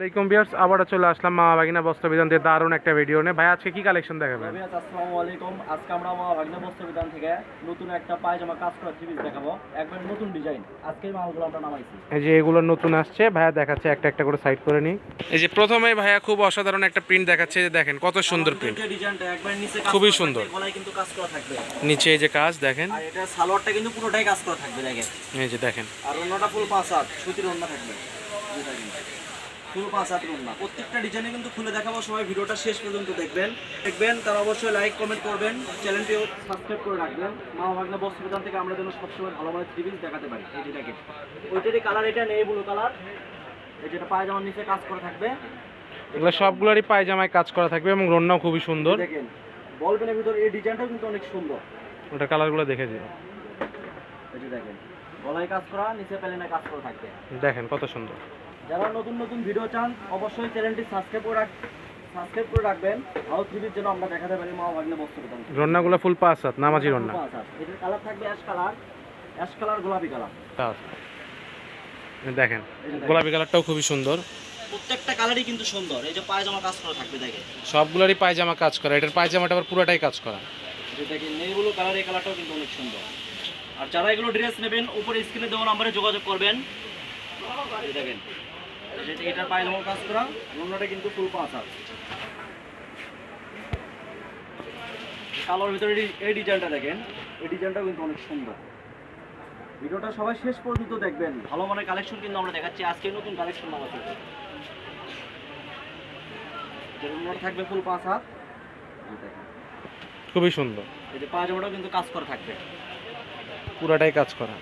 আলাইকুম বিয়ার্স আবারও চলে আসলাম মা বাগিনা বস্ত্র বিধান দিয়ে দারুণ একটা ভিডিও নিয়ে। ভাই আজকে কি কালেকশন দেখাবেন? আসসালামু আলাইকুম। আজকে আমরা মা ভাগ্নে বস্ত্র বিধান থেকে নতুন একটা পায়জামা কাজ করা থ্রি দেখাবো। একবার নতুন ডিজাইন আজকে মালগুলো আমরা নামাইছি। এই যে এগুলো নতুন আসছে ভাইয়া দেখাচ্ছে একটা একটা করে সাইড করে নিই। এই যে প্রথমেই ভাইয়া খুব অসাধারণ একটা প্রিন্ট দেখাচ্ছে যে দেখেন কত সুন্দর প্রিন্ট ডিজাইনটা একবার নিচে খুবই সুন্দর। গলায় কিন্তু কাজ করা থাকবে। নিচে এই যে কাজ দেখেন। আর এটা সালোয়ারটা কিন্তু পুরোটাই কাজ করা থাকবে দেখেন। এই যে দেখেন। আর অন্যটা ফুল পাঁচ হাত সুতির অন্য থাকবে। ফুল পাঁচ হাত ওড়না প্রত্যেকটা ডিজাইনে কিন্তু খুলে দেখাবো সবাই ভিডিওটা শেষ পর্যন্ত দেখবেন। দেখবেন তারা অবশ্যই লাইক কমেন্ট করবেন চ্যানেলটি সাবস্ক্রাইব করে রাখবেন। মা ভাগ্নে বস্ত্র বিধান থেকে আমরা যেন সবসময় ভালো ভালো থ্রি দেখাতে পারি এই যেটাকে ওইটারই কালার এটা নেই ব্লু কালার এই যেটা পায়জামার নিচে কাজ করা থাকবে। এগুলো সবগুলোরই পায়জামায় কাজ করা থাকবে এবং রন্নাও খুবই সুন্দর। দেখেন বলবেনের ভিতর এই ডিজাইনটাও কিন্তু অনেক সুন্দর। ওটা কালারগুলো দেখে দিন এই যে দেখেন গলায় কাজ করা নিচে প্যালেনে কাজ করা থাকবে। দেখেন কত সুন্দর। যারা নতুন নতুন ভিডিও চান অবশ্যই চ্যানেলটি সাবস্ক্রাইব করে রাখ সাবস্ক্রাইব করে রাখবেন। ভালো থ্রির জন্য আমরা দেখাতে পারি মা ভাগ্নে বস্তু বিধান রন্নাগুলো ফুল পাঁচ হাত নামাজি রন্না। এটার কালার থাকবে অ্যাশ কালার অ্যাশ কালার গোলাপি কালার। দেখেন গোলাপি কালারটাও খুবই সুন্দর। প্রত্যেকটা কালারই কিন্তু সুন্দর। এই যে পায়জামা কাজ করা থাকবে দেখেন। সবগুলোরই পায়জামা কাজ করা। এটার পায়জামাটা আবার পুরোটাই কাজ করা। দেখেন নেইগুলো কালার এই কালারটাও কিন্তু অনেক সুন্দর। আর যারা এগুলো ড্রেস নেবেন উপরে স্ক্রিনে দেওয়া নাম্বারে যোগাযোগ করবেন। দেখেন। এই যে কাজ করা অন্যটা কিন্তু ফুল পাঁচ হাত কালোর ভিতরে এই- ডিজাইনটা দেখেন। এই ডিজাইনটাও কিন্তু অনেক সুন্দর। ভিডিওটা সবাই শেষ পর্যন্ত দেখবেন। ভালো মানের কালেকশন কিন্তু আমরা দেখাচ্ছি। আজকে নতুন কালেকশন আমাদের থাকবে ফুল পাঁচ হাত খুবই সুন্দর। এই যে পায়জামাটাও কিন্তু কাজ করা থাকবে। পুরাটাই কাজ করা।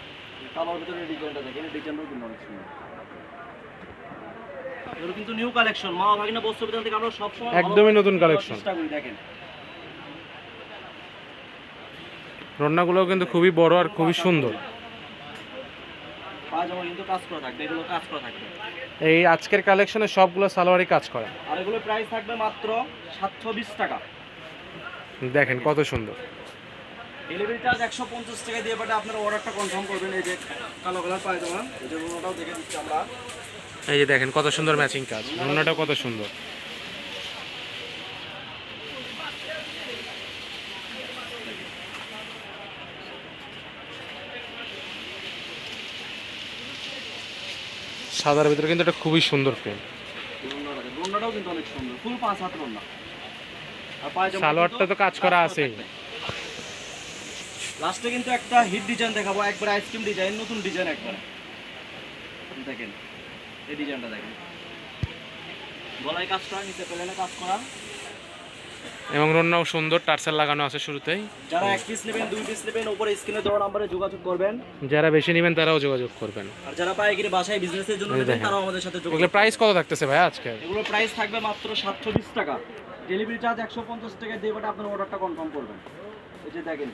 কালোর ভিতরে ডিজাইনটা দেখেন। ডিজাইনটাও কিন্তু অনেক সুন্দর। এগুলো কিন্তু নিউ কালেকশন মা ভাগিনা বস্তু বিধান থেকে আমরা সবসময় একদমই নতুন collection। চেষ্টা করি দেখেন। রন্নাগুলোও কিন্তু খুবই বড় আর খুবই সুন্দর। পায়জামা কিন্তু কাজ করা থাকবে এগুলো কাজ করা থাকবে। এই আজকের কালেকশনে সবগুলো সালোয়ারই কাজ করা। আর এগুলো প্রাইস থাকবে মাত্র সাতশো বিশ টাকা। দেখেন কত সুন্দর। ডেলিভারি চার্জ একশো পঞ্চাশ টাকা দিয়ে বাটে আপনারা অর্ডারটা কনফার্ম করবেন এই যে কালো কালার পায়জামা এই যে ওটাও দেখে দিচ্ছি আমরা। এই যে দেখেন কত সুন্দর ম্যাচিং কাজ। রন্নাটাও কত সুন্দর। সাদার ভিতরে কিন্তু এটা খুবই সুন্দর প্রিন্ট রন্নাটাও কিন্তু অনেক সুন্দর ফুল পাঁচ হাত রন্না সালোয়ারটা তো কাজ করা আছেই। লাস্টে কিন্তু একটা হিট ডিজাইন দেখাবো একবার আইসক্রিম ডিজাইন নতুন ডিজাইন একবার। দেখেন। এই ডিজাইনটা দেখেন। গলায় কাজ করা নিচে প্লেনে কাজ করা। এবং রন্নাও সুন্দর টার্সেল লাগানো আছে শুরুতেই। যারা এক পিস নেবেন দুই পিস নেবেন উপরে স্ক্রিনে দেওয়া নাম্বারে যোগাযোগ করবেন। যারা বেশি নেবেন তারাও যোগাযোগ করবেন। আর যারা পাইকারি বাসায় বিজনেসের জন্য নেবেন। তারাও আমাদের সাথে যোগাযোগ এগুলো প্রাইস কত থাকতেছে ভাই আজকে? এগুলোর প্রাইস থাকবে মাত্র সাতশো বিশ টাকা। ডেলিভারি চার্জ একশো পঞ্চাশ টাকা দিয়ে বাটে আপনার অর্ডারটা কনফার্ম করবেন। এই যে দেখেন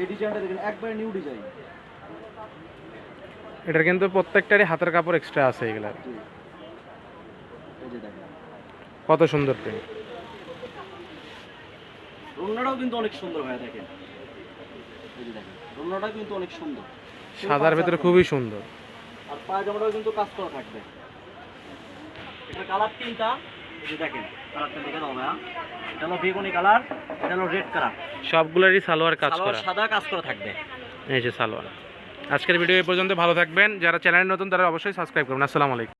এই ডিজাইনটা দেখেন একবারে নিউ ডিজাইন এটার কিন্তু প্রত্যেকটারই হাতের কাপড় এক্সট্রা আছে এগুলা এই যে দেখেন। কত সুন্দর প্রিন্ট রুনাটাও কিন্তু অনেক সুন্দর ভাই দেখেন। এই দেখেন রুনাটাও কিন্তু অনেক সুন্দর। সাদার ভিতরে খুবই সুন্দর। আর পায়জামাটাও কিন্তু কাজ করা থাকবে। এটা কালার তিনটা। এই যে দেখেন কালারটা দেখে দাও ভাইয়া। এটা হলো বেগুনি কালার এটা হলো রেড কালার সবগুলোরই সালোয়ার কাজ করা। সাদা কাজ করা থাকবে। এই যে সালোয়ার। আজকের ভিডিও এই পর্যন্ত, ভালো থাকবেন। যারা চ্যানেল নতুন, তারা অবশ্যই সাবস্ক্রাইব করুন আসসালামু আলাইকুম।